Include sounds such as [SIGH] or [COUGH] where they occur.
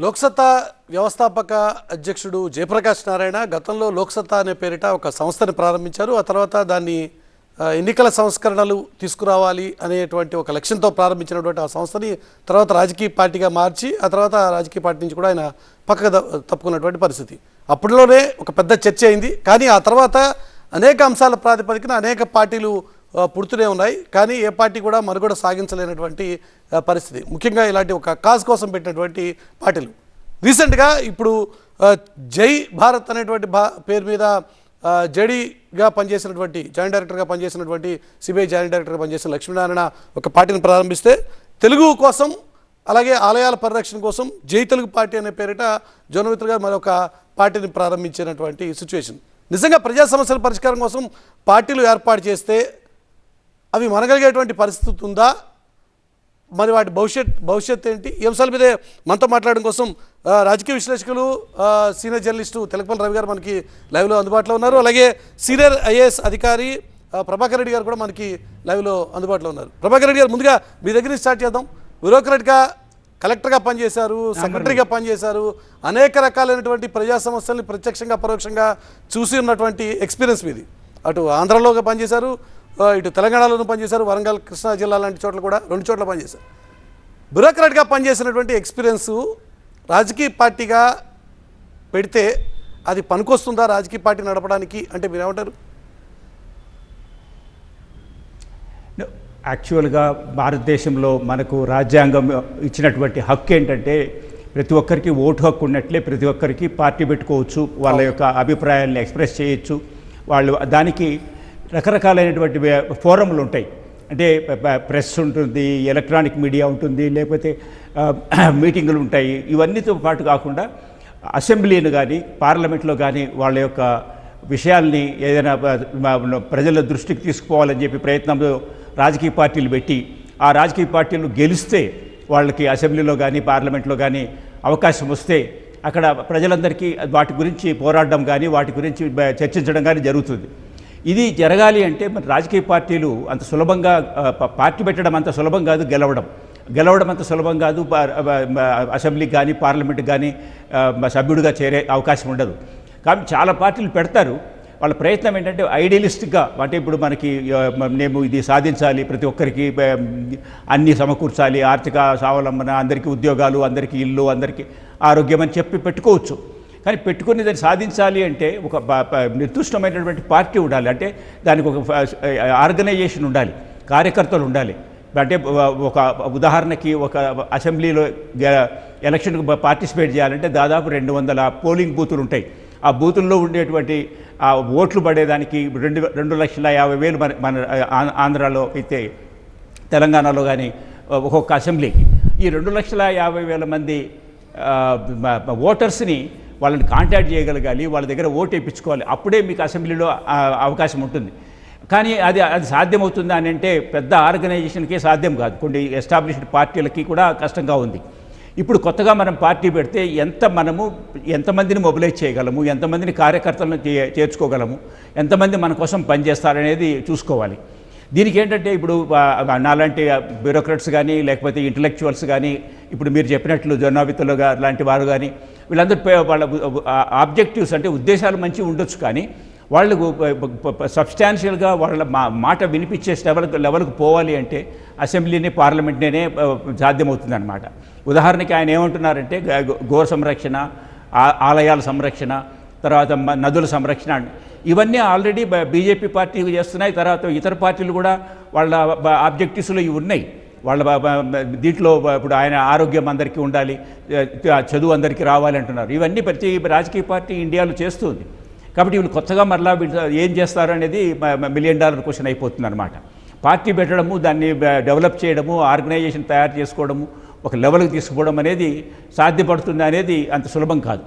లోక్సత్తా వ్యవస్థాపక అధ్యక్షుడు జయప్రకాష్ నారాయణ గతంలో లోక్సత్తా అనే పేరిట ఒక సంస్థని ప్రారంభించారు. ఆ తర్వాత దాన్ని ఎన్నికల సంస్కరణలు తీసుకురావాలి అనేటువంటి ఒక లక్ష్యంతో ప్రారంభించినటువంటి ఆ సంస్థని తర్వాత రాజకీయ పార్టీగా మార్చి ఆ తర్వాత రాజకీయ పార్టీ నుంచి కూడా ఆయన పక్కకు తప్పుకున్నటువంటి పరిస్థితి. అప్పట్లోనే ఒక పెద్ద చర్చ అయింది. కానీ ఆ తర్వాత అనేక అంశాల ప్రాతిపదికన అనేక పార్టీలు పుడుతూనే ఉన్నాయి. కానీ ఏ పార్టీ కూడా మనుగడ సాగించలేనటువంటి పరిస్థితి. ముఖ్యంగా ఇలాంటి ఒక కాజ్ కోసం పెట్టినటువంటి పార్టీలు. రీసెంట్గా ఇప్పుడు జై భారత్ అనేటువంటి భా పేరు మీద జడీగా పనిచేసినటువంటి జాయింట్ డైరెక్టర్గా పనిచేసినటువంటి సిబిఐ జాయింట్ డైరెక్టర్గా పనిచేసిన లక్ష్మీనారాయణ ఒక పార్టీని ప్రారంభిస్తే తెలుగు కోసం అలాగే ఆలయాల పరిరక్షణ కోసం జై తెలుగు పార్టీ అనే పేరిట జోనమిత్ర గారు మరొక పార్టీని ప్రారంభించినటువంటి సిచ్యువేషన్ నిజంగా ప్రజా సమస్యల పరిష్కారం కోసం పార్టీలు ఏర్పాటు చేస్తే అవి మనగలిగేటువంటి పరిస్థితి ఉందా? మరి వాటి భవిష్యత్ భవిష్యత్ ఏంటి? ఈ అంశాల మీదే మనతో మాట్లాడడం కోసం రాజకీయ విశ్లేషకులు సీనియర్ జర్నలిస్టు తెలకపల్లి రవి గారు మనకి లైవ్లో అందుబాటులో ఉన్నారు. అలాగే సీనియర్ ఐఏఎస్ అధికారి ప్రభాకర్ రెడ్డి గారు కూడా మనకి లైవ్లో అందుబాటులో ఉన్నారు. ప్రభాకర్ రెడ్డి గారు ముందుగా మీ దగ్గర స్టార్ట్ చేద్దాం. బ్యూరోక్రాట్గా కలెక్టర్గా పనిచేశారు సెక్రటరీగా పనిచేశారు. అనేక రకాలైనటువంటి ప్రజా సమస్యల్ని ప్రత్యక్షంగా పరోక్షంగా చూసి ఉన్నటువంటి ఎక్స్పీరియన్స్ మీది. అటు ఆంధ్రలోగా పనిచేశారు ఇటు తెలంగాణలోనూ పనిచేశారు వరంగల్ కృష్ణా జిల్లా లాంటి చోట్ల కూడా రెండు చోట్ల పనిచేశారు. బ్యూరోక్రాట్గా పనిచేసినటువంటి ఎక్స్పీరియన్స్ రాజకీయ పార్టీగా పెడితే అది పనికొస్తుందా రాజకీయ పార్టీ నడపడానికి అంటే మీరు ఏమంటారు యాక్చువల్గా భారతదేశంలో మనకు రాజ్యాంగం ఇచ్చినటువంటి హక్కు ఏంటంటే ప్రతి ఒక్కరికి ఓటు హక్కు ఉన్నట్లే ప్రతి ఒక్కరికి పార్టీ పెట్టుకోవచ్చు వాళ్ళ యొక్క అభిప్రాయాలను ఎక్స్ప్రెస్ చేయొచ్చు. వాళ్ళు దానికి రకరకాలైనటువంటి ఫోరంలు ఉంటాయి అంటే ప్రెస్ ఉంటుంది ఎలక్ట్రానిక్ మీడియా ఉంటుంది లేకపోతే [CLEARS THROAT] మీటింగులు ఉంటాయి ఇవన్నీతో పాటు కాకుండా అసెంబ్లీని కానీ పార్లమెంట్లో కానీ వాళ్ళ యొక్క విషయాల్ని ఏదైనా ప్రజల దృష్టికి తీసుకుపోవాలని చెప్పి ప్రయత్నంలో రాజకీయ పార్టీలు పెట్టి ఆ రాజకీయ పార్టీలు గెలిస్తే వాళ్ళకి అసెంబ్లీలో కానీ పార్లమెంట్లో కానీ అవకాశం వస్తే అక్కడ ప్రజలందరికీ వాటి గురించి పోరాడడం కానీ వాటి గురించి చర్చించడం కానీ జరుగుతుంది. ఇది జరగాలి అంటే మరి రాజకీయ పార్టీలు అంత సులభంగా పార్టీ పెట్టడం అంత సులభం కాదు గెలవడం. గెలవడం అంత సులభం కాదు అసెంబ్లీకి కానీ పార్లమెంట్కి కానీ సభ్యుడిగా చేరే అవకాశం ఉండదు. కాబట్టి చాలా పార్టీలు పెడతారు. వాళ్ళ ప్రయత్నం ఏంటంటే ఐడియలిస్టిక్గా అంటే ఇప్పుడు మనకి మేము ఇది సాధించాలి ప్రతి ఒక్కరికి అన్నీ సమకూర్చాలి ఆర్థిక స్వావలంబన అందరికీ ఉద్యోగాలు అందరికీ ఇల్లు అందరికీ ఆరోగ్యం అని చెప్పి పెట్టుకోవచ్చు. కానీ పెట్టుకుని దాన్ని సాధించాలి అంటే ఒక నిర్దిష్టమైనటువంటి పార్టీ ఉండాలి. అంటే దానికి ఒక ఆర్గనైజేషన్ ఉండాలి కార్యకర్తలు ఉండాలి. అంటే ఒక ఉదాహరణకి ఒక అసెంబ్లీలో ఎలక్షన్కు పార్టిసిపేట్ చేయాలంటే దాదాపు రెండు వందల పోలింగ్ బూతులు ఉంటాయి. ఆ బూతుల్లో ఉండేటువంటి ఆ ఓట్లు పడేదానికి రెండు రెండు లక్షల యాభై వేలు మన మన ఆంధ్రాలో అయితే తెలంగాణలో కానీ ఒక్కొక్క అసెంబ్లీకి. ఈ రెండు లక్షల యాభై వేల మంది ఓటర్స్ని వాళ్ళని కాంటాక్ట్ చేయగలగాలి వాళ్ళ దగ్గర ఓటు వేయించుకోవాలి. అప్పుడే మీకు అసెంబ్లీలో అవకాశం ఉంటుంది. కానీ అది అది సాధ్యమవుతుందా అని అంటే పెద్ద ఆర్గనైజేషన్కే సాధ్యం కాదు. కొన్ని ఎస్టాబ్లిష్డ్ పార్టీలకి కూడా కష్టంగా ఉంది. ఇప్పుడు కొత్తగా మనం పార్టీ పెడితే ఎంత మనము ఎంతమందిని మొబిలైజ్ చేయగలము ఎంతమందిని కార్యకర్తలను చే- చేర్చుకోగలము ఎంతమంది మన కోసం పనిచేస్తారనేది చూసుకోవాలి. దీనికి ఏంటంటే ఇప్పుడు నాలాంటి బ్యూరోక్రాట్స్ కానీ లేకపోతే ఇంటలెక్చువల్స్ కానీ ఇప్పుడు మీరు చెప్పినట్లు జొన్నావితులు లాంటి వారు కానీ వీళ్ళందరూ పే- వాళ్ళ ఆబ్జెక్టివ్స్ అంటే ఉద్దేశాలు మంచిగా ఉండొచ్చు కానీ వాళ్ళకు సబ్స్టాన్షియల్గా వాళ్ళ మా మాట వినిపించే లెవెల్కి లెవెల్కి పోవాలి అంటే అసెంబ్లీని పార్లమెంట్నే సాధ్యమవుతుంది అనమాట ఉదాహరణకి ఆయన ఏమంటున్నారంటే ఘోర గోర సంరక్షణ ఆ- ఆలయాల సంరక్షణ తర్వాత మ- నదుల సంరక్షణ ఇవన్నీ ఆల్రెడీ బీజేపీ పార్టీ చేస్తున్నాయి. తర్వాత ఇతర పార్టీలు కూడా వాళ్ళ ఆబ్జెక్టివ్స్లో ఇవి ఉన్నాయి. వాళ్ళ దీంట్లో ఇప్పుడు ఆయన ఆరోగ్యం అందరికీ ఉండాలి చదువు అందరికీ రావాలి అంటున్నారు. ఇవన్నీ ప్రతి రాజకీయ పార్టీ ఇండియాలో చేస్తుంది. కాబట్టి వీళ్ళు కొత్తగా మరలా వీళ్ళు ఏం చేస్తారు అనేది మిలియన్ డాలర్ క్వశ్చన్ అయిపోతుంది అనమాట పార్టీ పెట్టడము దాన్ని డెవలప్ చేయడము ఆర్గనైజేషన్ తయారు చేసుకోవడము ఒక లెవెల్కి తీసుకుపోవడం అనేది సాధ్యపడుతుంది అనేది అంత సులభం కాదు.